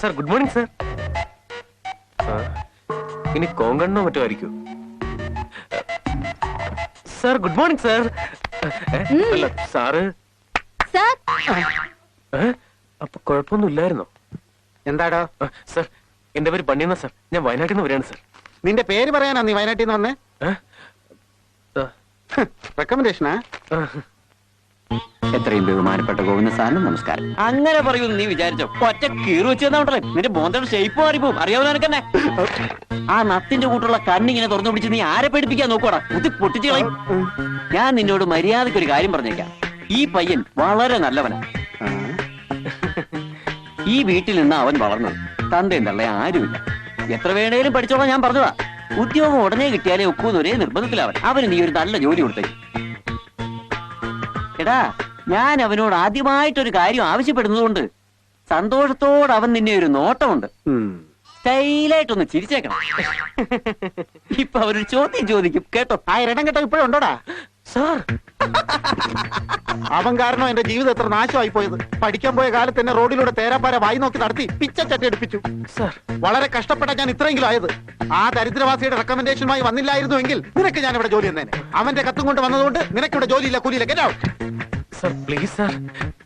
Sir good morning sir. ഇനി കോങ്കണ്ണോ മറ്റോ ആയിരിക്കും? Sir good morning sir. അല്ല സാറ്. അപ്പൊ കുഴപ്പമൊന്നും അപ്പൊ കുഴപ്പമൊന്നുമില്ലായിരുന്നോ എന്താടോ സാർ എന്റെ പേര് പണിയെന്ന സാർ. ഞാൻ വയനാട്ടിൽ നിന്ന് വരികയാണ് സാർ. നിന്റെ പേര് പറയാനാ നീ വയനാട്ടിൽ നിന്ന് വന്നേ? റെക്കമെൻഡേഷനാ. എത്രയും ബഹുമാനപ്പെട്ട ഗോവിന്ദ സാറിന് നമസ്കാരം. അങ്ങനെ പറയൂ നീ വിചാരിച്ചോ? ഒറ്റ കീറി വെച്ച് നിന്റെ ബോന്തയുടെ ഷേപ്പ് മാറിപ്പോവും അറിയാവുന്ന നിനക്കെന്നെ ആ നത്തിന്റെ കൂട്ടുള്ള കണ്ണിങ്ങനെ തുറന്നു പിടിച്ച് നീ ആരെ പേടിപ്പിക്കാൻ നോക്കോടാ കുത്തി പൊട്ടിച്ചു കളയും. ഞാൻ നിന്നോട് മര്യാദയ്ക്ക് ഒരു കാര്യം പറഞ്ഞേക്കാം. ഈ പയ്യൻ വളരെ നല്ലവനാ. ഈ വീട്ടിൽ നിന്ന് അവൻ വളർന്നത് തന്തയും തള്ള ആരുമില്ല. എത്ര വേണേലും പഠിച്ചോളാം ഞാൻ പറഞ്ഞതാ. ഉദ്യോഗം ഉടനെ കിട്ടിയാലേ ഒക്കൂന്ന് ഒരേ നിർബന്ധത്തിലാവൻ അവന് നീ ഒരു നല്ല ജോലി കൊടുത്തേക്ക്. എടാ ഞാൻ അവനോട് ആദ്യമായിട്ടൊരു കാര്യം ആവശ്യപ്പെടുന്നതുകൊണ്ട് സന്തോഷത്തോട് അവൻ നിന്നെ ഒരു നോട്ടമുണ്ട്. സ്റ്റൈലായിട്ടൊന്ന് ചിരിച്ചേക്കണം. ഇപ്പൊ അവരൊരു ചോദ്യം ചോദിക്കും. കേട്ടോ? ആ ഇരടം കേട്ടോ ഇപ്പോഴും ഉണ്ടോടാ? സാർ. അവൻ കാരണം എന്റെ ജീവിതം എത്ര നാശമായി പോയത് പഠിക്കാൻ പോയ കാലത്ത് എന്നെ റോഡിലൂടെ തേരാപ്പാര വായി നോക്കി നടത്തി പിച്ചച്ചട്ടി എടുപ്പിച്ചു. സാർ. വളരെ കഷ്ടപ്പെട്ട ഞാൻ ഇത്രയെങ്കിലും ആയത്. ആ ദരിദ്രവാസിയുടെ റെക്കമെൻഡേഷനുമായി വന്നില്ലായിരുന്നുവെങ്കിൽ നിനക്ക് ഞാൻ ഇവിടെ ജോലി തന്നേനെ. അവന്റെ കത്തും കൊണ്ട് വന്നതുകൊണ്ട് നിനക്ക് ഇവിടെ ജോലിയില്ല കൂലിയില്ല. Get out sir please sir.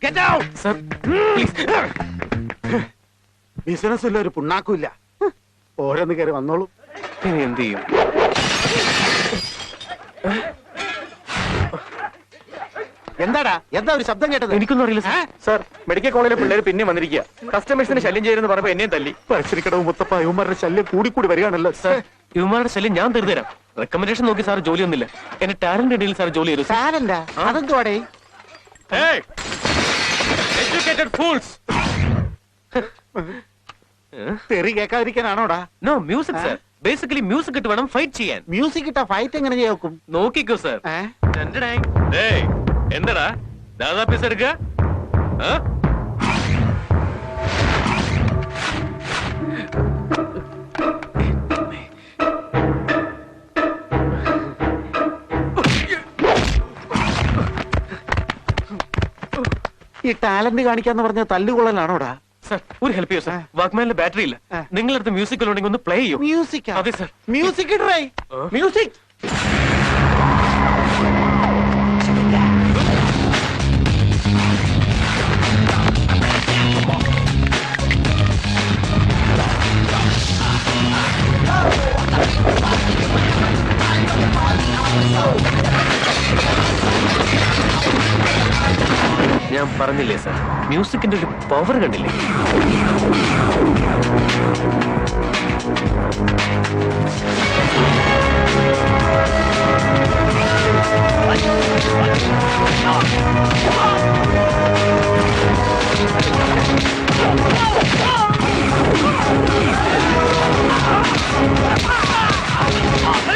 Get out sir please. Business ഇല്ല ഒരു പുണ്ണാക്കും ഇല്ല ഓരോന്ന് കയറി വന്നോളൂ. ഇനി എന്ത് ചെയ്യും? എന്താടാ? എന്താ ഒരു ശബ്ദം കേട്ടത്? എനിക്കൊന്നും അറിയില്ല സർ സാർ മെഡിക്കൽ കോളേജിലെ പിള്ളേർ പിന്നെ വന്നിരിക്കുക കസ്റ്റമേഴ്സിന് ശല്യം ചെയ്യുന്ന പറഞ്ഞപ്പോ എന്നെയും തല്ലി. പരിസരിക്കടവ് മുത്തപ്പ ഇവന്മാരുടെ ശല്യം കൂടി കൂടി വരികയാണല്ലോ. സർ ഇവന്മാരുടെ ശല്യം ഞാൻ തീർന്നു തരാം റെക്കമെൻഡേഷൻ നോക്കി സാർ ജോലി ഒന്നില്ല എന്റെ ടാലന്റ് ഇടയിൽ സാർ ജോലി ചെയ്തു. സാർ സാരല്ല അതെന്തുവാടേ? എഡ്യൂക്കേറ്റഡ് ഫൂൾസ് തെറി കേൾക്കാതിരിക്കാനാണോടാ? No music sir basically music ഇട്ട് വേണം ഫൈറ്റ് ചെയ്യാൻ. മ്യൂസിക് ഇട്ട ഫൈറ്റ് എങ്ങനെ ചെയ്യോക്കും നോക്കിക്കോ സാർ ഏ? എന്തടാ? ദാദാ പീസ് എടുക്ക ഈ ടാലന്റ് കാണിക്കാന്ന് പറഞ്ഞ തല്ലുകൊള്ളലാണോടാ? സാർ ഒരു ഹെൽപ്പ് ചെയ്യോ സാർ. വാക്മാനിലെ ബാറ്ററി ഇല്ല. നിങ്ങളടുത്ത് മ്യൂസിക് ഉണ്ടെങ്കിൽ ഒന്ന് പ്ലേ ചെയ്യൂ. മ്യൂസിക് അതെ സാർ. മ്യൂസിക് മ്യൂസിക് ഞാൻ പറഞ്ഞില്ലേ സർ മ്യൂസിക്കിന്റെ ഒരു പവർ കണ്ടില്ലേ 啊，我怕飞。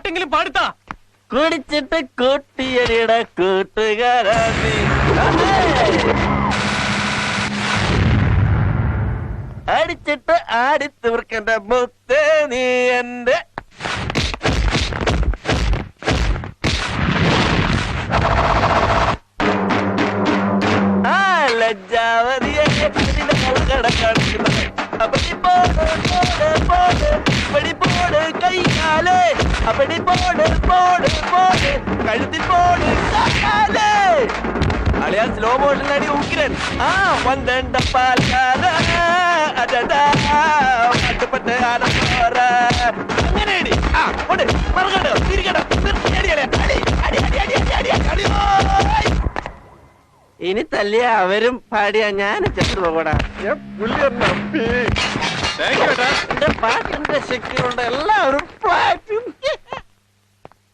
പാട്ടെങ്കിലും പാടുത്താ. കുടിച്ചിട്ട് കൂട്ടിയടിയുടെ കൂട്ടുകാരാ നീ. അടിച്ചിട്ട് ആടിത്തീർക്കണ്ട മുത്തേ നീ എന്റെ. ആ ലജ്ജാവതിയെ കടക്കണം അപ്പൊ നീ പോ, പോ, പോട് കൈകാലേ. അവിടെ പോട് പോട് പോട്. കഴുത്തിൽ പോട് കാലേ. അളിയാ സ്ലോ മോഷൻ അടി ഉഗ്രൻ ആ പന്ത്രണ്ട പാൽക്കാര അടടാ പട്ടുപട്ട് ആനപ്പോറ അങ്ങനെ അടി ആ ഉണ്ട്. മറകടോ തിരികടോ നിർത്തി. അടി അടി അടി അടി അടി അടി അടി അടി അടി ഓയ്. ഇനി തല്ലിയ അവരും പാടിയ ഞാൻ ചെത്തു ഞാൻ എന്റെ പാട്ടിന്റെ ശക്തി കൊണ്ട് എല്ലാവരും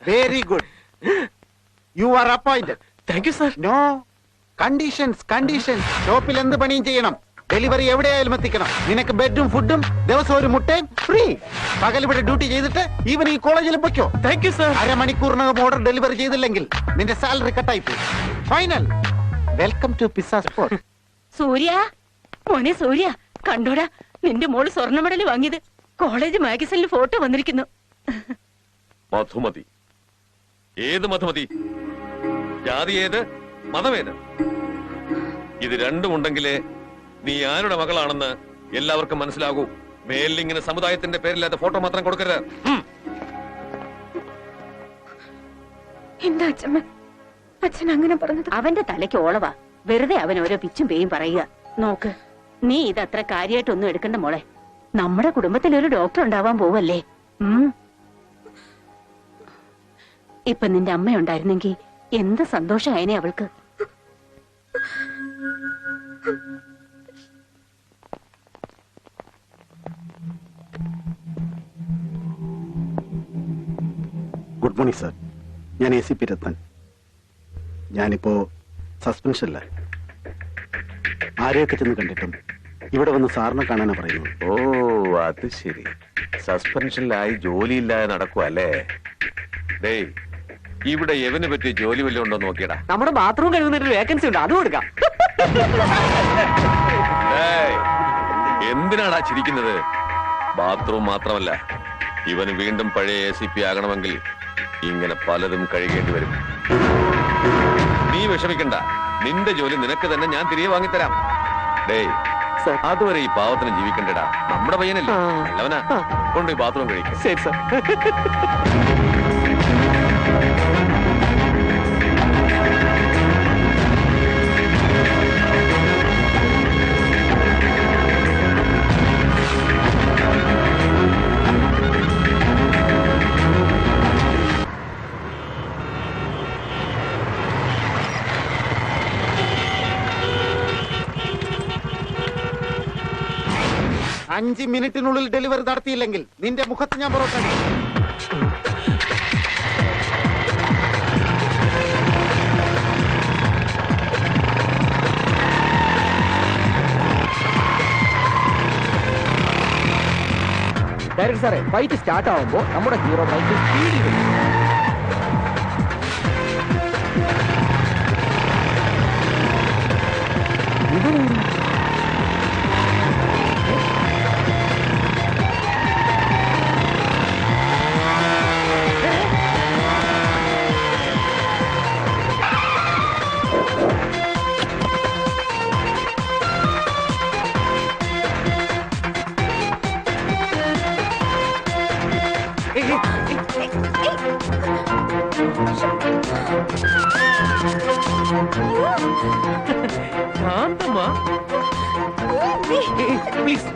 very good you are appointed thank you sir no conditions conditions ഷോപ്പിൽ എന്ത് പണിയും ചെയ്യണം? ഡെലിവറി എവിടെയായാലും എത്തിക്കണം. നിനക്ക് ബെഡും ഫുഡും ദിവസം ഒരു മുട്ടയും ഫ്രീ പകൽ ഇവിടെ ഡ്യൂട്ടി ചെയ്തിട്ട് ഈവനിങ് കോളേജിൽ പൊയ്ക്കോ. താങ്ക് യു സർ അരമണിക്കൂറിനകം ഓർഡർ ഡെലിവറി ചെയ്തില്ലെങ്കിൽ നിന്റെ സാലറി കട്ടായി പോകും final welcome to pizza spot Surya. മോനെ സൂര്യ. കണ്ടോടാ. നിന്റെ മോൾ സ്വർണ മെഡൽ വാങ്ങിയത് കോളേജ് മാഗസിനിൽ ഫോട്ടോ വന്നിരിക്കുന്നു. മധുമതി. ഏത് മധുമതി? ജാതി ഏത്? മതമേത്? ഇത് രണ്ടും ഉണ്ടെങ്കിലേ നീ ആരുടെ മകളാണെന്ന് എല്ലാവർക്കും മനസ്സിലാകൂ. മേലിങ്ങനെ സമുദായത്തിന്റെ പേരില്ലാത്ത ഫോട്ടോ മാത്രം കൊടുക്കരുത്. എന്താ അച്ഛമ്മ? അച്ഛൻ അങ്ങനെ പറഞ്ഞത്? അവന്റെ തലയ്ക്ക് ഓളവാ. വെറുതെ അവൻ ഓരോ പിച്ചും പേയും പറയുക. നോക്ക്. നീ ഇത് അത്ര കാര്യമായിട്ടൊന്നും എടുക്കണ്ട മോളെ. നമ്മുടെ കുടുംബത്തിൽ ഒരു ഡോക്ടർ ഉണ്ടാവാൻ പോവല്ലേ. ഇപ്പൊ നിന്റെ അമ്മ ഉണ്ടായിരുന്നെങ്കിൽ എന്ത് സന്തോഷമായനെ അവൾക്ക്? ഗുഡ് മോർണിംഗ് സർ ഞാൻ എ സി പി രത്നൻ. ഞാനിപ്പോ സസ്പെൻഷനില്ല ആരെയൊക്കെ ചെന്ന് കണ്ടിട്ടും ഇവിടെ വന്ന് സാറിനെ കാണാനാ പറയുന്നത്. ഓ അത് ശരി. സസ്പെൻഷനിലായി ജോലിയില്ലാതെ നടക്കുവല്ലേ ഡേയ് ഇവിടെ എവന് പറ്റിയ ജോലി വല്ല ഉണ്ടോ നോക്കിയടാ? നമ്മുടെ ബാത്റൂം കഴുകുന്നൊരു വേക്കൻസി ഉണ്ട് അത് കൊടുക്കാം. ഏയ്, എന്തിനാടാ ചിരിക്കുന്നത്? ബാത്റൂം മാത്രമല്ല ഇവന് വീണ്ടും പഴയ എ സി പി ആകണമെങ്കിൽ ഇങ്ങനെ പലതും കഴിയേണ്ടി വരും. നീ വിഷമിക്കണ്ട. നിന്റെ ജോലി നിനക്ക് തന്നെ ഞാൻ തിരികെ വാങ്ങിത്തരാം. സർ. അതുവരെ ഈ പാവത്തിന് ജീവിക്കണ്ടടാ. നമ്മുടെ പയ്യനല്ലേ? ആ. കൊണ്ടുപോയി ബാത്റൂം കഴിക്കും. ശരി സാർ. അഞ്ച് മിനിറ്റിനുള്ളിൽ ഡെലിവറി നടത്തിയില്ലെങ്കിൽ നിന്റെ മുഖത്ത് ഞാൻ അടിക്കും. ഡയറക്ടർ സാറേ ഫൈറ്റ് സ്റ്റാർട്ട് ആവുമ്പോ നമ്മുടെ ഹീറോ ബൈക്ക് സ്പീഡിൽ വരും കാന്തമ്മ പ്ലീസ്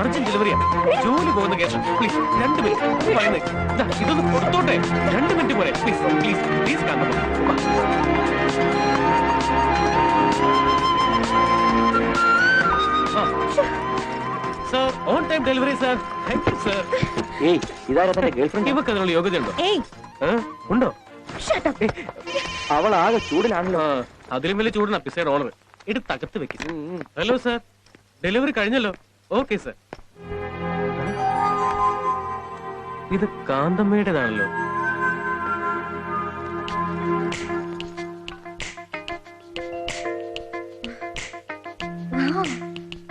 അർജന്റ് ഡെലിവറിയാ ജോലി പോകുന്ന കേസ് പ്ലീസ് രണ്ട് മിനിറ്റ് പറയുന്നത് ദാ, ഇതൊന്ന് കൊടുത്തോട്ടെ. രണ്ട് മിനിറ്റ് പോലെ please please please Kanthamma. Sir on time delivery sir thank you sir ഏയ് ഇതാരാ തന്റെ ഗേൾഫ്രണ്ട്? ഇവക്ക് അതിനുള്ള യോഗ്യതയുണ്ടോ? ഏയ്. ഏ? ഉണ്ടോ? അവൾ ആകെ ചൂടിലാണല്ലോ. ആ അതിലും വലിയ ചൂടാണ് പിസയുടെ ഓണർ ഇത് തകത്ത് വെക്കും. Hello sir. ഡെലിവറി കഴിഞ്ഞല്ലോ. Okay sir. ഇത് കാന്തമ്മയുടേതാണല്ലോ.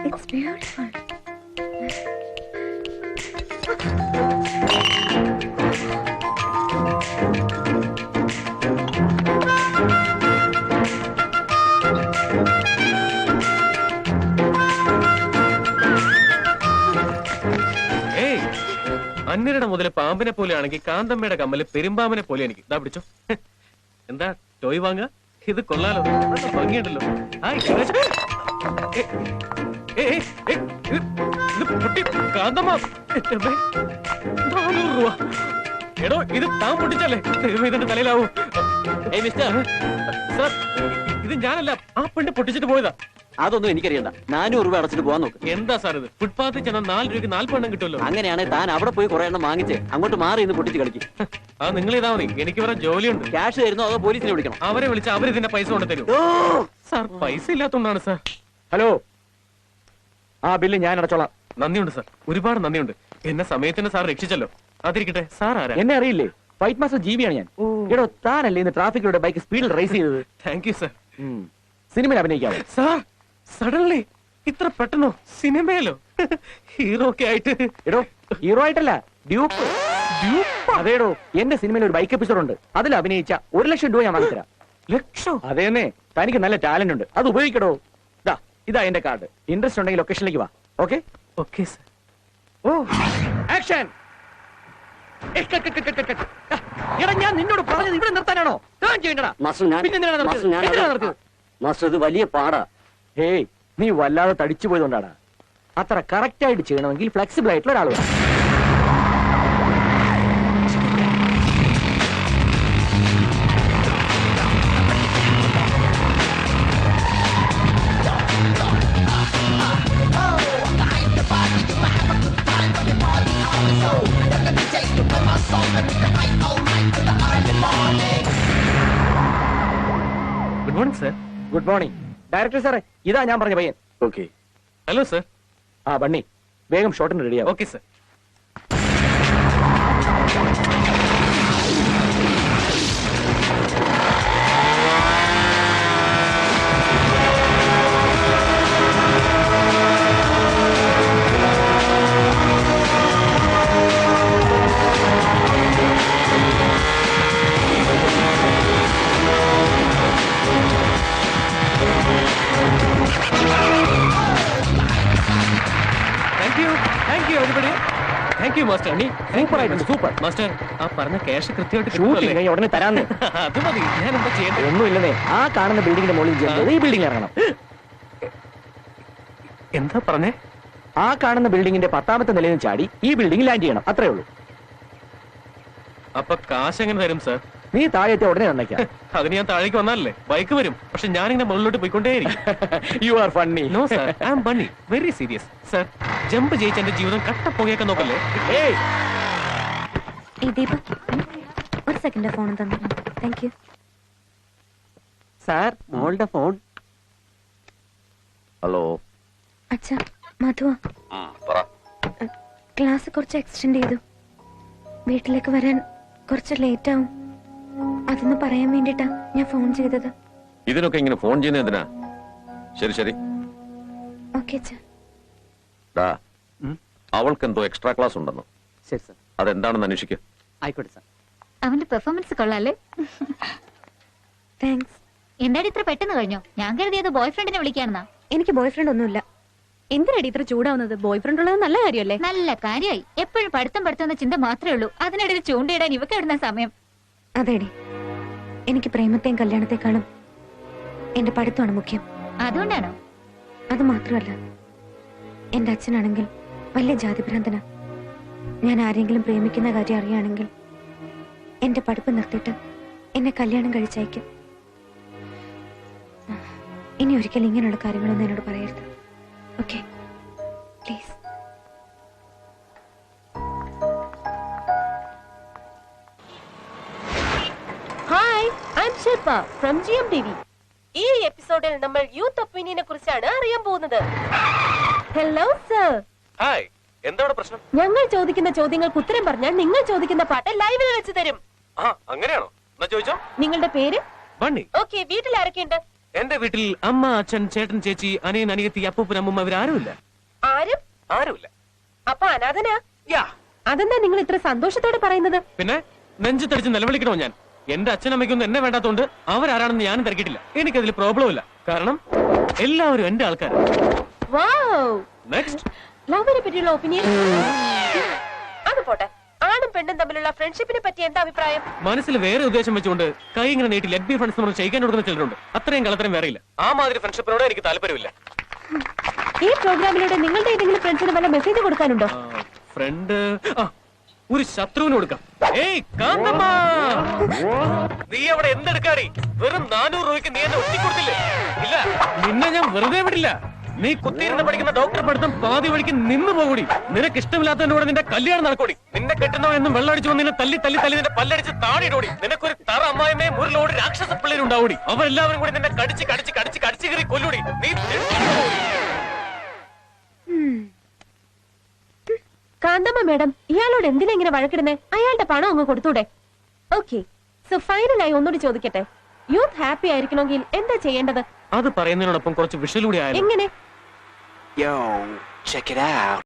ഇറ്റ്സ് ബ്യൂട്ടിഫുൾ അന്യരുടെ പോലെ പാമ്പിനെ പോലെയാണെങ്കിൽ കാന്തമ്മയുടെ കമ്മൽ പെരുമ്പാമ്പിനെ പോലെ എനിക്ക്. ഇതാ പിടിച്ചോ. എന്താ ടോയ് വാങ്ങുക? ഇത് കൊള്ളാലോ. ഭംഗിയുണ്ടല്ലോ. പൊട്ടി കാന്തമ്മ. രൂപ എടോ ഇത് താൻ പൊട്ടിച്ചല്ലേ? ഇതിന്റെ തലയിലാവൂ. മിസ്റ്റർ. സർ ഇത് ഞാനല്ല ആ പെണ്ണ് പൊട്ടിച്ചിട്ട് പോയതാ. അതൊന്നും എനിക്കറിയണ്ട. നാനൂറ് രൂപ അടച്ചിട്ട് പോകാൻ നോക്ക്. എന്താ സാർ ഇത്? ഫുട്പാത്തിൽ ചെന്നാൽ നാല് രൂപയ്ക്ക് നാൽപ്പെണ്ണം കിട്ടുമല്ലോ. അങ്ങനെയാണെങ്കിൽ താൻ അവിടെ പോയി കുറെ എണ്ണം വാങ്ങിച്ച് അങ്ങോട്ട് മാറി ഇന്ന് പൊട്ടിച്ച് കളിക്കും. അത് നിങ്ങൾ ഇതാ മതി. എനിക്ക് വേറെ ജോലിയുണ്ട്. ക്യാഷ് തരുന്നോ അതോ പോലീസിനെ വിളിക്കണം? അവരെ വിളിച്ച് അവർ ഇതിന്റെ പൈസ കൊണ്ട് തരും. സാർ പൈസ ഇല്ലാത്തോണ്ടാണ് സാർ. ഹലോ. ആ ബില്ല് ഞാൻ അടച്ചോളാം. നന്ദിയുണ്ട് സാർ. ഒരുപാട് നന്ദിയുണ്ട്. എന്നെ സമയത്തിന് സാർ രക്ഷിച്ചല്ലോ. അതിരിക്കട്ടെ സാർ ആരാ? എന്നെ അറിയില്ലേ? ഫൈറ്റ് മാസ്റ്റർ ജീവിയാണ് ഞാൻ. എടോ താനല്ലേ ഇന്ന് ട്രാഫിക്കിലൂടെ ബൈക്ക് സ്പീഡിൽ റേസ് ചെയ്തത്? താങ്ക് യു സാർ സിനിമയിൽ അഭിനയിക്കാവോ? സാർ സഡൻലി ഇത്ര പെട്ടെന്നോ? സിനിമയിലോ? ഹീറോ ഒക്കെ ആയിട്ട്. എടോ ഹീറോ ആയിട്ടല്ല ഡ്യൂപ്പ് അതേടോ എന്റെ സിനിമയിൽ ഒരു ബൈക്ക് എപ്പിസോഡ് ഉണ്ട്. അതിൽ അഭിനയിച്ച ഒരു ലക്ഷം രൂപ ഞാൻ വാങ്ങിത്തരാം. ലക്ഷം? അതേന്നെ തനിക്ക് നല്ല ടാലന്റ് ഉണ്ട്. അത് ഉപയോഗിക്കടോ. ഇതാ ഇതാ എന്റെ കാർഡ് ഇൻട്രസ്റ്റ് ഉണ്ടെങ്കിൽ ലൊക്കേഷനിലേക്ക് വാ. ഓക്കെ ഓക്കെ സർ ഓ ആക്ഷൻ എടാ ഞാൻ നിന്നോട് പറഞ്ഞത് ഇവിടെ നിർത്താനാണോ? ഞാൻ ചെയ്യണ്ടടാ. മാസ്റ്റർ ഞാൻ പിന്നെ എന്തിനാണ് മാസ്റ്റർ നിർത്തിയത്? ഞാൻ എന്തിനാണ് നിർത്തിയത്? മാസ്റ്റർ ഇത് വലിയ പാടാ. ഹേയ് നീ വല്ലാതെ തടിച്ചു പോയതുകൊണ്ടാണ് അത്ര കറക്റ്റ് ആയിട്ട് ചെയ്യണമെങ്കിൽ ഫ്ലെക്സിബിൾ ആയിട്ടുള്ള ഒരാൾ വേണം. Good morning sir good morning director സാറേ ഇതാ ഞാൻ പറഞ്ഞ പയ്യൻ. ഓക്കെ ഹലോ സർ ആ ബണ്ണി. വേഗം ഷോട്ടിന് റെഡിയാ ഓക്കെ സാർ സൂപ്പർ ആയിട്ടുണ്ട് സൂപ്പർ മാസ്റ്റർ ആ പറഞ്ഞ ക്യാഷ് കൃത്യമായിട്ട് ഷൂട്ടിംഗ് കിട്ടുമല്ലേ? കഴിഞ്ഞ ഉടനെ തരാന്ന്. അത് മതി ഞാൻ എന്താ ചെയ്യേണ്ടത്? ഒന്നുമില്ലെന്നേ. ആ കാണുന്ന ബിൽഡിങ്ങിന്റെ മുകളിൽ ഈ ബിൽഡിംഗ് ഇറങ്ങണം. എന്താ പറഞ്ഞേ? ആ കാണുന്ന പത്താമത്തെ നിലയിൽ ചാടി ഈ ബിൽഡിംഗ് ലാൻഡ് ചെയ്യണം. അത്രേ ഉള്ളൂ. അപ്പൊ കാശ് എങ്ങനെ തരും സാർ നീ താഴെത്തെ ഉടനെ നന്നയ്ക്കാം. അതിന് ഞാൻ താഴേക്ക് വന്നാലല്ലേ? ബൈക്ക് വരും. പക്ഷെ ഞാനിങ്ങനെ മുകളിലോട്ട് പോയിക്കൊണ്ടേയിരിക്കും. You are funny no sir I am Bunny very serious sir jump ജയിച്ച എന്റെ ജീവിതം കട്ട പുകയൊക്കെ നോക്കല്ലേ? ഏയ് ദീപ ഒരു സെക്കൻഡ് ഫോൺ തന്നെ. താങ്ക് യു സാർ മോളുടെ ഫോൺ. ഹലോ. അച്ഛാ മധുവ. പറ. ക്ലാസ് കുറച്ച് എക്സ്റ്റെൻഡ് ചെയ്തു. വീട്ടിലേക്ക് വരാൻ കുറച്ച് ലേറ്റ് ആവും. അതൊന്ന് പറയാൻ വേണ്ടിട്ടാ ഞാൻ ഫോൺ ചെയ്തത്. ഇതിനൊക്കെ ഇങ്ങനെ ഫോൺ ചെയ്യുന്ന എന്തിനാ? ശരി ശരി. ഓക്കെ അവൾക്ക് എന്തോ എക്സ്ട്രാ ക്ലാസ് ഉണ്ടെന്ന്. ശരി സാർ അതെന്താണെന്ന് അന്വേഷിക്കുക ആയിക്കോട്ടെ സാർ അവന്റെ പെർഫോമൻസ് കൊള്ളാല്ലേ? താങ്ക്സ് എന്താടി ഇത്ര പെട്ടെന്ന് കഴിഞ്ഞോ? ഞാൻ കരുതിയത് ബോയ് ഫ്രണ്ടിനെ വിളിക്കാണെന്നാ. എനിക്ക് ബോയ് ഫ്രണ്ട് ഒന്നുമില്ല. എന്തിനടി ഇത്ര ചൂടാവുന്നത്? ബോയ് ഫ്രണ്ട് ഉള്ളത് നല്ല കാര്യമല്ലേ? നല്ല കാര്യമായി. എപ്പോഴും പഠിത്തം പഠിത്തം എന്ന ചിന്ത മാത്രമേ ഉള്ളൂ. അതിനിടയിൽ ചൂണ്ടയിടാൻ ഇവക്ക് എവിടുന്ന സമയം? അതേടി. എനിക്ക് പ്രേമത്തെയും കല്യാണത്തെക്കാളും എന്റെ പഠിത്തമാണ് മുഖ്യം. അതുകൊണ്ടാണോ? അത് മാത്രമല്ല എന്റെ അച്ഛനാണെങ്കിൽ വലിയ ജാതിഭ്രാന്തന. ഞാൻ ആരെങ്കിലും പ്രേമിക്കുന്ന കാര്യം അറിയുകയാണെങ്കിൽ എന്റെ പഠിപ്പ് നിർത്തിയിട്ട് എന്നെ കല്യാണം കഴിച്ചയക്കും. ഇനി ഒരിക്കലും ഇങ്ങനെയുള്ള കാര്യങ്ങളൊന്നും എന്നോട് പറയരുത്. Okay please hi I am Shilpa from G M T V ഈ എപ്പിസോഡിൽ നമ്മൾ യൂത്ത് ഒപ്പീനിയനെ കുറിച്ചാണ് അറിയാൻ പോകുന്നത്. ഹലോ സർ ഹായ് എന്താ ഇവിടെ പ്രശ്നം? ഞങ്ങൾ ചോദിക്കുന്ന ചോദ്യങ്ങൾക്ക് ഉത്തരം പറഞ്ഞാൽ നിങ്ങൾ ചോദിക്കുന്ന പാട്ട് ലൈവിൽ വെച്ച് തരും. ആ അങ്ങനെയാണോ? എന്നാ ചോദിച്ചോ. നിങ്ങളുടെ പേര്? ബണ്ണി. ഓക്കെ വീട്ടിൽ ആരൊക്കെയുണ്ട്? എന്റെ വീട്ടിൽ അമ്മ അച്ഛൻ ചേട്ടൻ ചേച്ചി അനിയൻ അനിയത്തി അപ്പൂപ്പൻ അമ്മൂമ്മ ഇവരാരുമില്ല. ആരും? ആരുമില്ല. അപ്പൊ അനാഥനാ? യാ. അതെന്താ നിങ്ങൾ ഇത്ര സന്തോഷത്തോടെ പറയുന്നത്? പിന്നെ നെഞ്ചത്തടിച്ച് നിലവിളിക്കണോ ഞാൻ? എന്റെ അച്ഛനമ്മയ്ക്കൊന്നും എന്നെ വേണ്ടാത്തോണ്ട് അവരാരാണെന്ന് ഞാനും തിരക്കിട്ടില്ല. എനിക്കതിൽ പ്രോബ്ലം ഇല്ല. കാരണം എല്ലാവരും എന്റെ ആൾക്കാരാണ് നെക്സ്റ്റ് ലവിനെ പറ്റിയുള്ള ഒപ്പീനിയൻ അത് പോട്ടെ. ആണും പെണ്ണും തമ്മിലുള്ള ഫ്രണ്ട്ഷിപ്പിനെ പറ്റി എന്താ അഭിപ്രായം? മനസ്സിൽ വേറെ ഉദ്ദേശം വെച്ചുകൊണ്ട് കൈ ഇങ്ങനെ നീട്ടി ലെഗ് ബി ഫ്രണ്ട്സ് നമ്മൾ ചെയ്യിക്കാൻ കൊടുക്കുന്ന ചിലരുണ്ട്. അത്രയും കളത്തരം വേറെ ഇല്ല ആ മാതിരി ഫ്രണ്ട്ഷിപ്പിനോട് എനിക്ക് താല്പര്യമില്ല. ഈ പ്രോഗ്രാമിലൂടെ നിങ്ങളുടെ ഏതെങ്കിലും ഫ്രണ്ട്സിന് വല്ല മെസ്സേജ് കൊടുക്കാനുണ്ടോ? ഫ്രണ്ട് ഒരു ശത്രുവിന് കൊടുക്കാം. ഏയ് കാന്തമ്മ! നീ അവിടെ എന്തെടുക്കാടി? വെറും നാനൂറ് രൂപയ്ക്ക് നീ എന്നെ ഒറ്റിക്കൊടുത്തില്ലേ ഇല്ല. നിന്നെ ഞാൻ വെറുതെ വിടില്ല. നീ കുത്തിയിരുന്ന് പഠിക്കുന്ന ഡോക്ടർ പഠിത്തം പാതി വഴിക്ക് നിന്ന് പോകൂടി. നിനക്ക് ഇഷ്ടമില്ലാത്തതിന്റെ കൂടെ നിന്റെ കല്യാണം നടക്കൂടി. നിന്നെ കെട്ടുന്നവനെന്നും വെള്ളടിച്ചു വന്ന് നിന്നെ തല്ലി തല്ലി തല്ലി നിന്റെ പല്ലടിച്ച് താടിയിടോടി. നിനക്കൊരു തറ അമ്മായിമേ മുറിലോട് രാക്ഷസ പിള്ളേരുണ്ടാവൂടി അവരെല്ലാവരും കൂടി നിന്നെ കടിച്ച് കടിച്ച് കടിച്ച് കടിച്ച് കയറി കൊല്ലൂടി. നീ. കാന്തമ്മ മേഡം ഇയാളോട് എന്തിനാ ഇങ്ങനെ വഴക്കിടുന്നേ? അയാളുടെ പണം അങ്ങ് കൊടുത്തൂടെ? ഓക്കെ. സോ ഫൈനലായി ഒന്നുകൂടി ചോദിക്കട്ടെ? യൂത്ത് ഹാപ്പി ആയിരിക്കണമെങ്കിൽ എന്താ ചെയ്യേണ്ടത്? അത് പറയുന്നതിനോടൊപ്പം കുറച്ച് വിഷലൂടെ ആയാലും എങ്ങനെ Yo, check it out.